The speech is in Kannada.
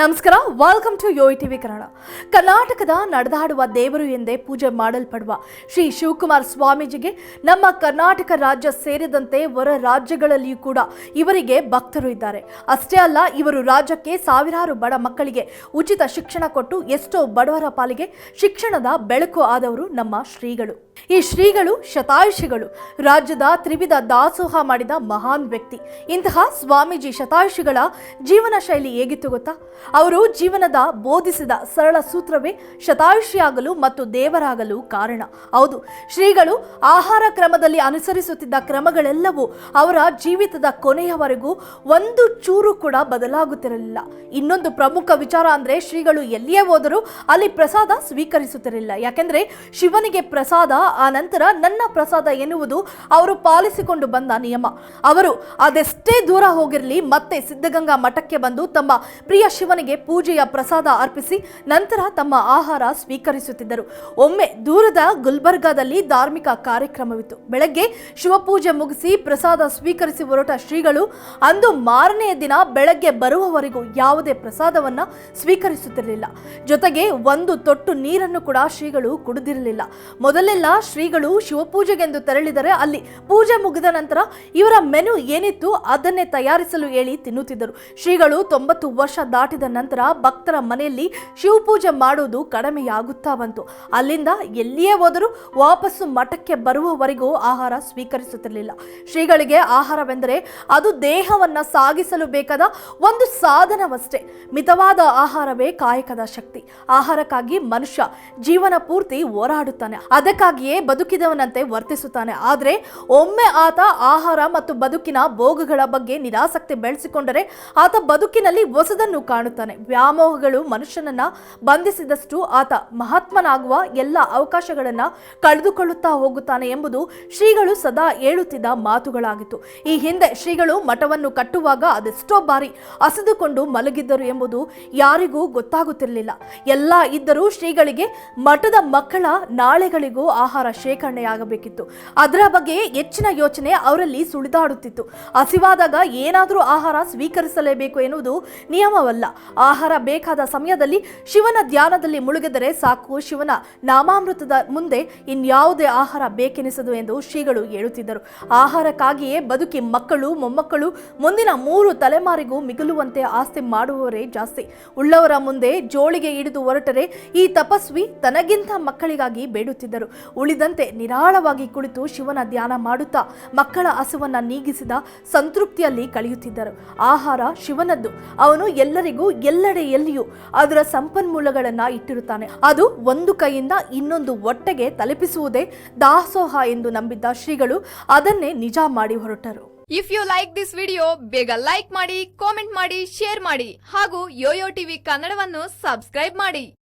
ನಮಸ್ಕಾರ welcome to Yoyo TV Kannada ಕರ್ನಾಟಕದ ನಡೆದಾಡುವ ದೇವರು ಎಂದೇ ಪೂಜೆ ಮಾಡಲ್ಪಡುವ ಶ್ರೀ ಶಿವಕುಮಾರ್ ಸ್ವಾಮೀಜಿಗೆ ನಮ್ಮ ಕರ್ನಾಟಕ ರಾಜ್ಯ ಸೇರಿದಂತೆ ಹೊರ ರಾಜ್ಯಗಳಲ್ಲಿಯೂ ಕೂಡ ಇವರಿಗೆ ಭಕ್ತರು ಇದ್ದಾರೆ. ಅಷ್ಟೇ ಅಲ್ಲ, ಇವರು ರಾಜ್ಯಕ್ಕೆ ಸಾವಿರಾರು ಬಡ ಮಕ್ಕಳಿಗೆ ಉಚಿತ ಶಿಕ್ಷಣ ಕೊಟ್ಟು ಎಷ್ಟೋ ಬಡವರ ಪಾಲಿಗೆ ಶಿಕ್ಷಣದ ಬೆಳಕು ಆದವರು ನಮ್ಮ ಶ್ರೀಗಳು. ಈ ಶ್ರೀಗಳು ಶತಾಯುಷಿಗಳು. ರಾಜ್ಯದ ತ್ರಿವಿಧ ದಾಸೋಹ ಮಾಡಿದ ಮಹಾನ್ ವ್ಯಕ್ತಿ. ಇಂತಹ ಸ್ವಾಮೀಜಿ ಶತಾಯುಷಿಗಳ ಜೀವನ ಶೈಲಿ ಹೇಗಿತ್ತು ಗೊತ್ತಾ? ಅವರು ಜೀವನದ ಬೋಧಿಸಿದ ಸರಳ ಸೂತ್ರವೇ ಶತಾಯುಷಿಯಾಗಲು ಮತ್ತು ದೇವರಾಗಲು ಕಾರಣ. ಹೌದು, ಶ್ರೀಗಳು ಆಹಾರ ಕ್ರಮದಲ್ಲಿ ಅನುಸರಿಸುತ್ತಿದ್ದ ಕ್ರಮಗಳೆಲ್ಲವೂ ಅವರ ಜೀವಿತದ ಕೊನೆಯವರೆಗೂ ಒಂದು ಚೂರು ಕೂಡ ಬದಲಾಗುತ್ತಿರಲಿಲ್ಲ. ಇನ್ನೊಂದು ಪ್ರಮುಖ ವಿಚಾರ ಅಂದ್ರೆ ಶ್ರೀಗಳು ಎಲ್ಲಿಯೇ ಹೋದರೂ ಅಲ್ಲಿ ಪ್ರಸಾದ ಸ್ವೀಕರಿಸುತ್ತಿರಲಿಲ್ಲ. ಯಾಕೆಂದ್ರೆ ಶಿವನಿಗೆ ಪ್ರಸಾದ, ಆ ನಂತರ ನನ್ನ ಪ್ರಸಾದ ಎನ್ನುವುದು ಅವರು ಪಾಲಿಸಿಕೊಂಡು ಬಂದ ನಿಯಮ. ಅವರು ಅದೆಷ್ಟೇ ದೂರ ಹೋಗಿರಲಿ ಮತ್ತೆ ಸಿದ್ಧಗಂಗಾ ಮಠಕ್ಕೆ ಬಂದು ತಮ್ಮ ಪ್ರಿಯ ಶಿವನಿಗೆ ಪೂಜೆಯ ಪ್ರಸಾದ ಅರ್ಪಿಸಿ ನಂತರ ತಮ್ಮ ಆಹಾರ ಸ್ವೀಕರಿಸುತ್ತಿದ್ದರು. ಒಮ್ಮೆ ದೂರದ ಗುಲ್ಬರ್ಗಾದಲ್ಲಿ ಧಾರ್ಮಿಕ ಕಾರ್ಯಕ್ರಮವಿತ್ತು. ಬೆಳಗ್ಗೆ ಶಿವಪೂಜೆ ಮುಗಿಸಿ ಪ್ರಸಾದ ಸ್ವೀಕರಿಸಿ ಹೊರಟ ಶ್ರೀಗಳು, ಅಂದು ಮಾರನೆಯ ದಿನ ಬೆಳಗ್ಗೆ ಬರುವವರೆಗೂ ಯಾವುದೇ ಪ್ರಸಾದವನ್ನ ಸ್ವೀಕರಿಸುತ್ತಿರಲಿಲ್ಲ. ಜೊತೆಗೆ ಒಂದು ತೊಟ್ಟು ನೀರನ್ನು ಕೂಡ ಶ್ರೀಗಳು ಕುಡಿದಿರಲಿಲ್ಲ. ಮೊದಲೆಲ್ಲ ಶ್ರೀಗಳು ಶಿವಪೂಜೆಗೆಂದು ತೆರಳಿದರೆ ಅಲ್ಲಿ ಪೂಜೆ ಮುಗಿದ ನಂತರ ಇವರ ಮೆನು ಏನಿತ್ತು ಅದನ್ನೇ ತಯಾರಿಸಲು ಹೇಳಿ ತಿನ್ನುತ್ತಿದ್ದರು. ಶ್ರೀಗಳು ತೊಂಬತ್ತು ವರ್ಷ ದಾಟಿದ ನಂತರ ಭಕ್ತರ ಮನೆಯಲ್ಲಿ ಶಿವಪೂಜೆ ಮಾಡುವುದು ಕಡಿಮೆಯಾಗುತ್ತಾ ಬಂತು. ಅಲ್ಲಿಂದ ಎಲ್ಲಿಯೇ ಹೋದರೂ ವಾಪಸ್ಸು ಮಠಕ್ಕೆ ಬರುವವರೆಗೂ ಆಹಾರ ಸ್ವೀಕರಿಸುತ್ತಿರಲಿಲ್ಲ. ಶ್ರೀಗಳಿಗೆ ಆಹಾರವೆಂದರೆ ಅದು ದೇಹವನ್ನ ಸಾಗಿಸಲು ಬೇಕಾದ ಒಂದು ಸಾಧನವಷ್ಟೇ. ಮಿತವಾದ ಆಹಾರವೇ ಕಾಯಕದ ಶಕ್ತಿ. ಆಹಾರಕ್ಕಾಗಿ ಮನುಷ್ಯ ಜೀವನ ಪೂರ್ತಿ ಹೋರಾಡುತ್ತಾನೆ. ಅದಕ್ಕಾಗಿಯೇ ಬದುಕಿದವನಂತೆ ವರ್ತಿಸುತ್ತಾನೆ. ಆದರೆ ಒಮ್ಮೆ ಆತ ಆಹಾರ ಮತ್ತು ಬದುಕಿನ ಭೋಗಗಳ ಬಗ್ಗೆ ನಿರಾಸಕ್ತಿ ಬೆಳೆಸಿಕೊಂಡರೆ ಆತ ಬದುಕಿನಲ್ಲಿ ಹೊಸದನ್ನು ಕಾಣುತ್ತಾನೆ. ವ್ಯಾಮೋಹಗಳು ಮನುಷ್ಯನನ್ನ ಬಂಧಿಸಿದಷ್ಟು ಆತ ಮಹಾತ್ಮನಾಗುವ ಎಲ್ಲ ಅವಕಾಶಗಳನ್ನ ಕಳೆದುಕೊಳ್ಳುತ್ತಾ ಹೋಗುತ್ತಾನೆ ಎಂಬುದು ಶ್ರೀಗಳು ಸದಾ ಹೇಳುತ್ತಿದ್ದ ಮಾತುಗಳಾಗಿತ್ತು. ಈ ಹಿಂದೆ ಶ್ರೀಗಳು ಮಠವನ್ನು ಕಟ್ಟುವಾಗ ಅದೆಷ್ಟೋ ಬಾರಿ ಹಸಿದುಕೊಂಡು ಮಲಗಿದ್ದರು ಎಂಬುದು ಯಾರಿಗೂ ಗೊತ್ತಾಗುತ್ತಿರಲಿಲ್ಲ. ಎಲ್ಲ ಇದ್ದರೂ ಶ್ರೀಗಳಿಗೆ ಮಠದ ಮಕ್ಕಳ ನಾಳೆಗಳಿಗೂ ಆಹಾರ ಶೇಖರಣೆಯಾಗಬೇಕಿತ್ತು. ಅದರ ಬಗ್ಗೆ ಹೆಚ್ಚಿನ ಯೋಚನೆ ಅವರಲ್ಲಿ ಸುಳಿದಾಡುತ್ತಿತ್ತು. ಹಸಿವಾದಾಗ ಏನಾದರೂ ಆಹಾರ ಸ್ವೀಕರಿಸಲೇಬೇಕು ಎನ್ನುವುದು ನಿಯಮವಲ್ಲ. ಆಹಾರ ಬೇಕಾದ ಸಮಯದಲ್ಲಿ ಶಿವನ ಧ್ಯಾನದಲ್ಲಿ ಮುಳುಗಿದರೆ ಸಾಕು. ಶಿವನ ನಾಮಾಮೃತದ ಮುಂದೆ ಇನ್ಯಾವುದೇ ಆಹಾರ ಬೇಕೆನಿಸದು ಎಂದು ಶ್ರೀಗಳು ಹೇಳುತ್ತಿದ್ದರು. ಆಹಾರಕ್ಕಾಗಿಯೇ ಬದುಕಿ ಮಕ್ಕಳು, ಮೊಮ್ಮಕ್ಕಳು ಮುಂದಿನ ಮೂರು ತಲೆಮಾರಿಗೂ ಮಿಗಿಲುವಂತೆ ಆಸ್ತಿ ಮಾಡುವವರೇ ಜಾಸ್ತಿ. ಉಳ್ಳವರ ಮುಂದೆ ಜೋಳಿಗೆ ಹಿಡಿದು ಹೊರಟರೆ ಈ ತಪಸ್ವಿ ತನಗಿಂತ ಮಕ್ಕಳಿಗಾಗಿ ಬೇಡುತ್ತಿದ್ದರು. ಉಳಿದಂತೆ ನಿರಾಳವಾಗಿ ಕುಳಿತು ಶಿವನ ಧ್ಯಾನ ಮಾಡುತ್ತಾ ಮಕ್ಕಳ ಹಸುವನ್ನ ನೀಗಿಸಿದ ಸಂತೃಪ್ತಿಯಲ್ಲಿ ಕಳೆಯುತ್ತಿದ್ದರು. ಆಹಾರ ಶಿವನದ್ದು. ಅವನು ಎಲ್ಲರಿಗೂ ಎಲ್ಲೆಡೆ ಎಲ್ಲಿಯೂ ಅದರ ಸಂಪನ್ಮೂಲಗಳನ್ನು ಇಟ್ಟಿರುತ್ತಾನೆ. ಅದು ಒಂದು ಕೈಯಿಂದ ಇನ್ನೊಂದು ಒಟ್ಟೆಗೆ ತಲುಪಿಸುವುದೇ ದಾಸೋಹ ಎಂದು ನಂಬಿದ್ದ ಶ್ರೀಗಳು ಅದನ್ನೇ ನಿಜ ಮಾಡಿ ಹೊರಟರು. If you like this video ಬೇಗ ಲೈಕ್ ಮಾಡಿ ಕಾಮೆಂಟ್ ಮಾಡಿ ಶೇರ್ ಮಾಡಿ ಹಾಗೂ ಯೋಯೋ ಟಿವಿ ಕನ್ನಡವನ್ನು ಸಬ್ಸ್ಕ್ರೈಬ್ ಮಾಡಿ.